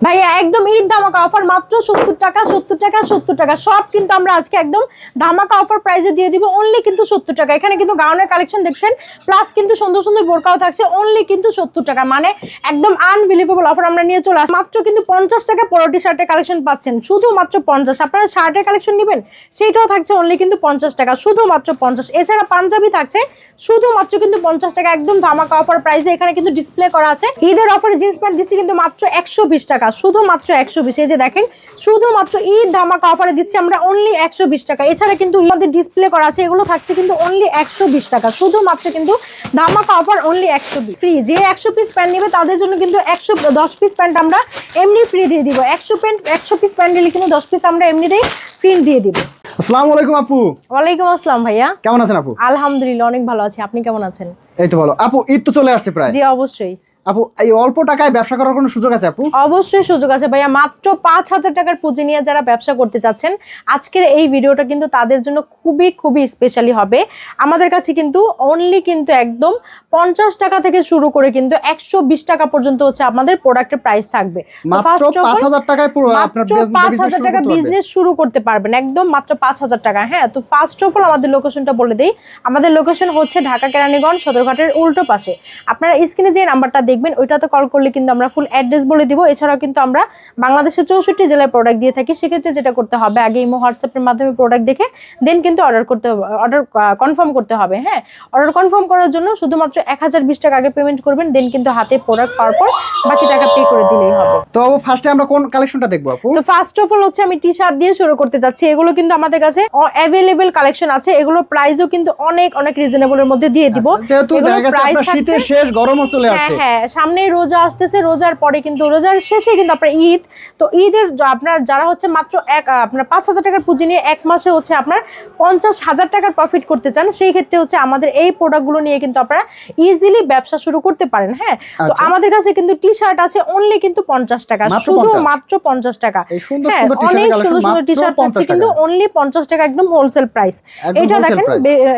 ভাইয়া, একদম ঈদ ধামাকা অফার মাত্র সত্তর টাকা সত্তর টাকা সত্তর টাকা। সব কিন্তু আমরা আজকে একদম ধামাকা অফার প্রাইসে দিয়ে দিব। অনলি কিন্তু সত্তর টাকা। এখানে কিন্তু গাউনের কালেকশন দেখছেন? প্লাস কিন্তু সুন্দর সুন্দর বোরকাও থাকছে। অনলি কিন্তু সত্তর টাকা। মানে একদম আনবিলিভেবল অফার আমরা নিয়ে চলে আসি মাত্র কিন্তু পঞ্চাশ টাকা পরোটি শার্টের কালেকশন পাচ্ছেন। শুধুমাত্র পঞ্চাশ। আপনারা শার্টের কালেকশন নেবেন? সেইটাও থাকছে অনলি কিন্তু পঞ্চাশ টাকা। শুধুমাত্র পঞ্চাশ। এছাড়া পাঞ্জাবি থাকছে। শুধুমাত্র কিন্তু পঞ্চাশ টাকা। একদম ধামাকা অফার প্রাইসে এখানে কিন্তু ডিসপ্লে করা আছে। ঈদের অফারে জিন্স প্যান্ট দিচ্ছি কিন্তু মাত্র একশো বিশ টাকা। শুধুমাত্র একশো বিশ এই যে দেখেন শুধুমাত্র ঈদ ধামাকা অফারে দিচ্ছি আমরা অনলি একশো বিশ টাকা। এছাড়া কিন্তু আমাদের ডিসপ্লে করা আছে এগুলো থাকছে কিন্তু অনলি একশো বিশ টাকা। শুধুমাত্র কিন্তু ধামাকা অফার অনলি একশো বিশ। ফ্রি যে একশো পিস প্যান্ট নেবে তাদের জন্য কিন্তু একশো দশ পিস প্যান্ট আমরা এমনি ফ্রি দিয়ে দিব। একশো প্যান্ট একশো পিস প্যান্ট নিলে কিন্তু দশ পিস আমরা এমনিতেই ফ্রি দিয়ে দিব। আসসালামু আলাইকুম আপু। ওয়ালাইকুম আসসালাম ভাইয়া। কেমন আছেন আপু? আলহামদুলিল্লাহ অনেক ভালো আছি। আপনি কেমন আছেন? এই তো ভালো। আপু ঈদ তো চলে আসছে প্রায়। জি অবশ্যই। আপু এই অল্প টাকায় ব্যবসা করার কোনো সুযোগ আছে আপু? অবশ্যই সুযোগ আছে। ভাইয়া মাত্র পাঁচ হাজার টাকার পুঁজি নিয়ে যারা ব্যবসা করতে চাচ্ছেন আজকের এই ভিডিওটা কিন্তু তাদের জন্য খুবই খুবই স্পেশালি হবে। আমাদের কাছে কিন্তু অনলি কিন্তু একদম পঞ্চাশ টাকা থেকে শুরু করে কিন্তু একশো বিশ টাকা পর্যন্ত হচ্ছে আমাদের প্রোডাক্টের প্রাইস থাকবে। মাত্র পাঁচ হাজার টাকায় পুরো পাঁচ হাজার টাকা বিজনেস শুরু করতে পারবেন একদম মাত্র পাঁচ হাজার টাকা। হ্যাঁ তো ফার্স্ট অফ অল আমাদের লোকেশনটা বলে দেই। আমাদের লোকেশন হচ্ছে ঢাকা কেরানীগঞ্জ সদরঘাটের উল্টো পাশে। আপনারা স্ক্রিনে যে নাম্বারটা দেখবেন ওইটাতে কল করলে কিন্তু আমরা ফুল অ্যাড্রেস বলে দিব। এছাড়াও কিন্তু আমরা বাংলাদেশের চৌষট্টি জেলায় প্রোডাক্ট দিয়ে থাকি। সেক্ষেত্রে যেটা করতে হবে আগে ইমো হোয়াটসঅ্যাপের মাধ্যমে প্রোডাক্ট দেখে দেন কিন্তু অর্ডার করতে হবে অর্ডার কনফার্ম করতে হবে হ্যাঁ? অর্ডার কনফার্ম করার জন্য শুধুমাত্র এক হাজার বিশ টাকা আগে পেমেন্ট করবেন দেন কিন্তু হাতে প্রোডাক্ট পাওয়ার পর বাকি টাকা পে করে দিলেই হবে। তো ফার্স্টে আমরা কোন কালেকশনটা দেখব আপু? তো ফার্স্ট অফ অল হচ্ছে আমি টি শার্ট দিয়ে শুরু করতে যাচ্ছি। এগুলো কিন্তু আমাদের কাছে অ্যাভেলেবেল কালেকশন আছে। এগুলোর প্রাইসও কিন্তু অনেক অনেক রিজনেবলের মধ্যে দিয়ে দিব। আচ্ছা, যেহেতু গেছে price শীতের শেষ গরমও চলে হ্যাঁ আসছে হ্যাঁ। সামনে রোজা আসতেছে রোজার পরে কিন্তু রোজার শেষে কিন্তু আপনার ঈদ। তো ঈদের আপনার যারা হচ্ছে মাত্র এক আপনার পাঁচ হাজার টাকার পুঁজি নিয়ে এক মাসে হচ্ছে আপনার পঞ্চাশ হাজার টাকার প্রফিট করতে চান সেই ক্ষেত্রে হচ্ছে আমাদের এই প্রোডাক্টগুলো নিয়ে কিন্তু আপনারা ইজিলি ব্যবসা শুরু করতে পারেন হ্যাঁ? তো আচ্ছা। আমাদের কাছে কিন্তু টি শার্ট আছে অনলি কিন্তু পঞ্চাশ টাকা শুধু মাত্র পঞ্চাশ টাকা। হ্যাঁ অনেক সুন্দর সুন্দর টি শার্ট 50 কিন্তু অনলি পঞ্চাশ টাকা একদম হোলসেল প্রাইস wholesale দেখেন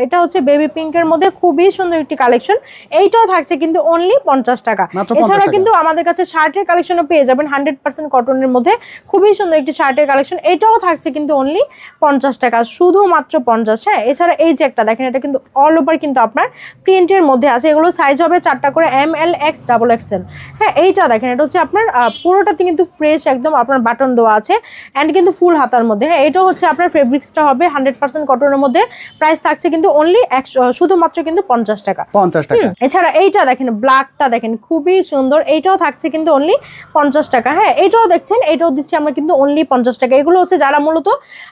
এটা হচ্ছে বেবি পিঙ্কের মধ্যে খুবই সুন্দর একটি কালেকশন এইটাও থাকছে কিন্তু অনলি পঞ্চাশ টাকা। 50 এছাড়া কিন্তু আমাদের কাছে শার্টের কালেকশনও পেয়ে যাবেন হান্ড্রেড পার্সেন্ট কটনের মধ্যে। খুবই সুন্দর একটি শার্টের কালেকশন এটাও থাকছে কিন্তু অনলি পঞ্চাশ টাকা শুধুমাত্র পঞ্চাশ। হ্যাঁ এছাড়া এই যে একটা দেখেন এটা কিন্তু অল ওভার কিন্তু আপনার প্রিন্টের মধ্যে আছে। এগুলো সাইজ হবে চারটা করে M L X double XL হ্যাঁ এইটা দেখেন এটা হচ্ছে আপনার পুরোটাতে কিন্তু ফ্রেশ একদম আপনার বাটন দেওয়া আছে অ্যান্ড কিন্তু ফুল হাতার মধ্যে। হ্যাঁ এটাও হচ্ছে আপনার ফেব্রিক্সটা হবে হান্ড্রেড পার্সেন্ট কটনের মধ্যে। প্রাইস থাকছে কিন্তু অনলি একশো শুধুমাত্র কিন্তু পঞ্চাশ টাকা। পঞ্চাশ টাকা। এছাড়া এইটা দেখেন ব্ল্যাকটা দেখেন খুবই সুন্দর। এইটাও থাকছে কিন্তু অনলি পঞ্চাশ টাকা। হ্যাঁ এইটাও দেখছেন এইটাও দিচ্ছি আমরা কিন্তু অনলি পঞ্চাশ টাকা। এগুলো হচ্ছে যারা মূলত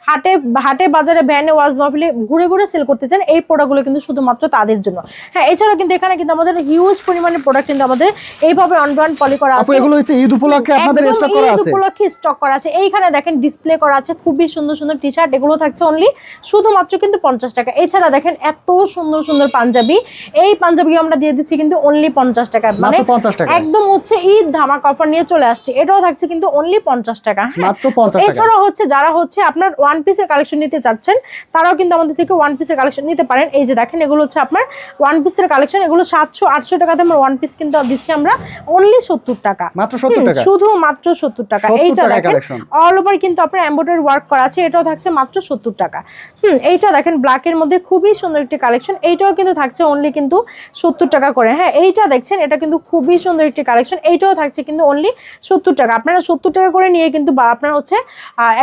হাটে হাটে বাজারে ভ্যানে ওয়াজ মাহফিলে ঘুরে ঘুরে সেল করতে চান এই প্রোডাক্টগুলো কিন্তু শুধুমাত্র তাদের জন্য। হ্যাঁ এছাড়া কিন্তু এখানে কিন্তু আমাদের হিউজ পরিমাণে প্রোডাক্ট কিন্তু আমাদের এইভাবে অন ব্র্যান্ড পলি করা আছে। এগুলো হচ্ছে ঈদ উপলক্ষে আপনাদের স্টক করা ঈদ আছে? উপলক্ষে স্টক করা আছে। এইখানে দেখেন ডিসপ্লে করা আছে খুবই সুন্দর সুন্দর টি শার্ট এগুলো থাকছে অনলি শুধুমাত্র কিন্তু পঞ্চাশ টাকা। এছাড়া দেখেন এত সুন্দর সুন্দর পাঞ্জাবি। এই পাঞ্জাবি আমরা দিয়ে দিচ্ছি কিন্তু অনলি পঞ্চাশ টাকা। মানে টাকা। একদম হচ্ছে ঈদ ধামাক অফার নিয়ে চলে আসছে। এটাও থাকছে কিন্তু অনলি পঞ্চাশ টাকা হ্যাঁ? মাত্র পঞ্চাশ এছাড়াও হচ্ছে যারা হচ্ছে আপনার ওয়ান পিসের কালেকশন নিতে চাচ্ছেন তারাও কিন্তু আমাদের থেকে ওয়ান পিসের কালেকশন নিতে পারেন। এই যে দেখেন এগুলো হচ্ছে আপনার ওয়ান পিসের কালেকশন এগুলো সাতশো আটশো টাকাতে আমরা ওয়ান পিস কিন্তু দিচ্ছি আমরা অনলি সত্তর টাকা। মাত্র সত্তর টাকা? শুধু মাত্র সত্তর টাকা। এইটা দেখেন অল ওভার কিন্তু আপনার এম্ব্রয়ডারি ওয়ার্ক করা আছে এটাও থাকছে মাত্র সত্তর টাকা। হুম এইটা দেখেন ব্ল্যাকের মধ্যে খুবই সুন্দর একটি কালেকশন এইটাও কিন্তু থাকছে অনলি কিন্তু সত্তর টাকা করে। হ্যাঁ এইটা দেখছেন এটা কিন্তু খুবই সুন্দর একটি কালেকশন এইটাও থাকছে কিন্তু অনলি সত্তর টাকা। আপনারা সত্তর টাকা করে নিয়ে কিন্তু বা আপনার হচ্ছে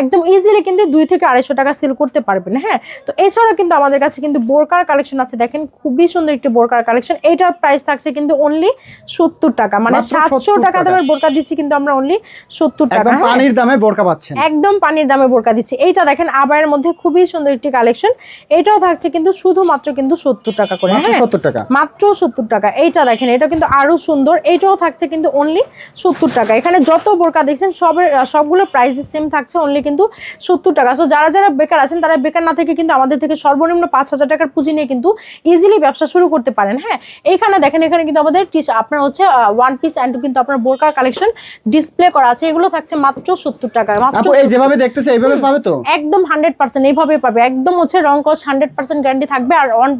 একদম ইজিলি কিন্তু দুই থেকে আড়াইশো টাকা সেল করতে পারবেন হ্যাঁ? তো এছাড়াও কিন্তু আমাদের কাছে কিন্তু বোরকার কালেকশন আছে। দেখেন খুবই সুন্দর একটি বোরকার কালেকশন এইটার প্রাইস থাকছে কিন্তু অনলি সত্তর টাকা। মানে সাতশো টাকা। দামের বোরকা দিচ্ছি কিন্তু আমরা অনলি সত্তর টাকা হ্যাঁ? পানির দামে বোরকা পাচ্ছেন। একদম পানির দামে বোরকা দিচ্ছি। এইটা দেখেন আবায়ের মধ্যে খুবই সুন্দর একটি কালেকশন এটাও থাকছে কিন্তু শুধুমাত্র কিন্তু সত্তর টাকা করে হ্যাঁ? সত্তর টাকা। মাত্র সত্তর টাকা। এইটা দেখেন এটা কিন্তু আরও সুন্দর এইটাও থাকছে কিন্তু অনলি সত্তর টাকা। এখানে যত বোরকা দেখছেন সবের সবগুলো প্রাইস সেম থাকছে অনলি কিন্তু সত্তর টাকা। সো যারা যারা বেকার আছেন তারা বেকার না থেকে কিন্তু আমাদের থেকে সর্বনিম্ন পাঁচ হাজার টাকার পুঁজি নিয়ে কিন্তু ইজিলি ব্যবসা শুরু করতে পারেন হ্যাঁ? এইখানে দেখেন এখানে কিন্তু আমাদের আপনার হচ্ছে ওয়ান পিস অ্যান্ড কিন্তু আপনার বোরকার কালেকশন ডিসপ্লে করা আছে। এগুলো থাকছে মাত্র সত্তর টাকা মাত্র এই যেভাবে দেখতেছে এইভাবে পাবে তো? একদম হান্ড্রেড পার্সেন্ট এইভাবে পাবে। একদম হচ্ছে রং কস্ট হান্ড্রেড পার্সেন্ট গ্যারান্টি থাকবে। আর অন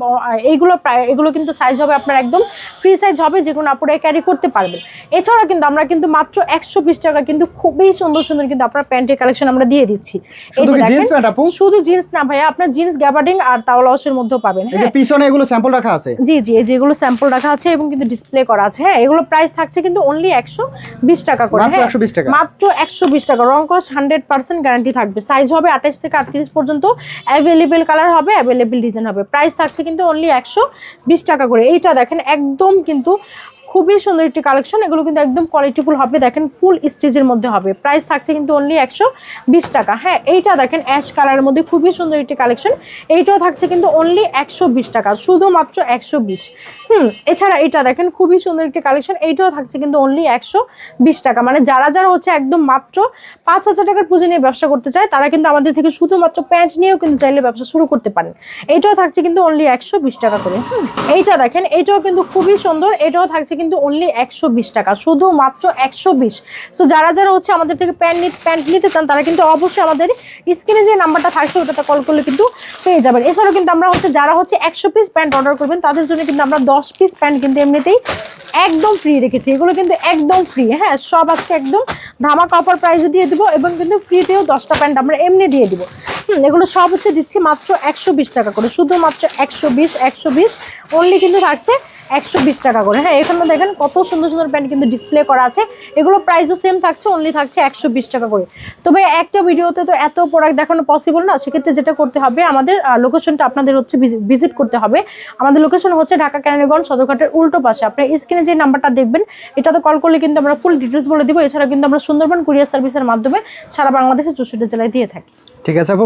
এইগুলো প্রায় এগুলো কিন্তু সাইজ হবে আপনার একদম ফ্রি সাইজ হবে। যে কোনো চাইলে ক্যারি করতে পারবেন। এছাড়া কিন্তু আমরা কিন্তু মাত্র একশো বিশ টাকা কিন্তু খুবই সুন্দর সুন্দর কিন্তু আপনার প্যান্টের কালেকশন আমরা দিয়ে দিচ্ছি। শুধু জিন্স না ভাইয়া আপনার জিন্স গ্যাবার্ডিং আর তাওয়ালসের মধ্যেও পাবেন। হ্যাঁ। পিছনে এগুলো স্যাম্পল রাখা আছে? জি জি এই যেগুলো স্যাম্পল রাখা আছে এবং কিন্তু ডিসপ্লে করা আছে। হ্যাঁ এগুলো প্রাইস থাকছে কিন্তু অনলি একশো বিশ টাকা করে। মাত্র হ্যাঁ মাত্র একশো বিশ টাকা। রং কস হান্ড্রেড পার্সেন্ট গ্যারান্টি থাকবে। সাইজ হবে আঠাশ থেকে আটত্রিশ পর্যন্ত। অ্যাভেলেবেল কালার হবে অ্যাভেলেবেল ডিজাইন হবে। প্রাইস থাকছে কিন্তু অনলি একশো বিশ টাকা করে। এইটা দেখেন একদম কিন্তু খুবই সুন্দর একটি কালেকশন এগুলো কিন্তু একদম কোয়ালিটিফুল হবে। দেখেন ফুল স্টেজের মধ্যে হবে। প্রাইস থাকছে কিন্তু অনলি একশো বিশ টাকা। হ্যাঁ এইটা দেখেন অ্যাশ কালারের মধ্যে খুবই সুন্দর একটি কালেকশন এইটাও থাকছে কিন্তু অনলি একশো বিশ টাকা, শুধুমাত্র একশো বিশ। হুম, এছাড়া এইটা দেখেন খুবই সুন্দর একটি কালেকশন এইটাও থাকছে কিন্তু অনলি একশো বিশ টাকা। মানে যারা যারা হচ্ছে একদম মাত্র পাঁচ হাজার টাকার পুঁজি নিয়ে ব্যবসা করতে চায়, তারা কিন্তু আমাদের থেকে শুধুমাত্র প্যান্ট নিয়েও কিন্তু চাইলে ব্যবসা শুরু করতে পারেন। এইটাও থাকছে কিন্তু অনলি একশো বিশ টাকা করে। হুম, এইটা দেখেন, এইটাও কিন্তু খুবই সুন্দর। এটাও থাকছে কিন্তু অনলি একশো বিশ টাকা, শুধুমাত্র একশো বিশ। সো যারা যারা হচ্ছে আমাদের থেকে প্যান্ট নিতে প্যান্ট নিতে চান, তারা কিন্তু অবশ্যই আমাদের স্ক্রিনে যে নাম্বারটা থাকছে, ওটাতে কল করলে কিন্তু পেয়ে যাবেন। এছাড়াও কিন্তু আমরা হচ্ছে যারা হচ্ছে একশো পিস প্যান্ট অর্ডার করবেন, তাদের জন্য কিন্তু আমরা দশ পিস প্যান্ট কিন্তু এমনিতেই একদম ফ্রি রেখেছি। এগুলো কিন্তু একদম ফ্রি হ্যাঁ সব আজকে একদম ধামাকা অফার প্রাইসে দিয়ে দিব এবং কিন্তু ফ্রিতেও দশটা প্যান্ট আমরা এমনি দিয়ে দিব। এগুলো সব হচ্ছে দিচ্ছি মাত্র একশো বিশ টাকা করে। শুধুমাত্র একশো বিশ একশো বিশ অনলি কিন্তু থাকছে একশো বিশ টাকা করে। হ্যাঁ এখানে দেখেন কত সুন্দর সুন্দর প্যান্ট কিন্তু ডিসপ্লে করা আছে। এগুলো প্রাইসও সেম থাকছে অনলি থাকছে একশো বিশ টাকা করে। তবে একটা ভিডিওতে তো এত প্রোডাক্ট দেখানো পসিবল না, সেক্ষেত্রে যেটা করতে হবে, আমাদের লোকেশনটা আপনাদের হচ্ছে ভিজিট করতে হবে। আমাদের লোকেশন হচ্ছে ঢাকা ক্যানানিগঞ্জ সদরঘাটের উল্টো পাশে। আপনার স্ক্রিনে যে নাম্বারটা দেখবেন এটাতে কল করলে কিন্তু আমরা ফুল ডিটেলস বলে দিব। এছাড়া কিন্তু আমরা সুন্দরবন কুরিয়ার সার্ভিসের মাধ্যমে সারা বাংলাদেশের চৌষট্টি জেলায় দিয়ে থাকি। ঠিক আছে আপু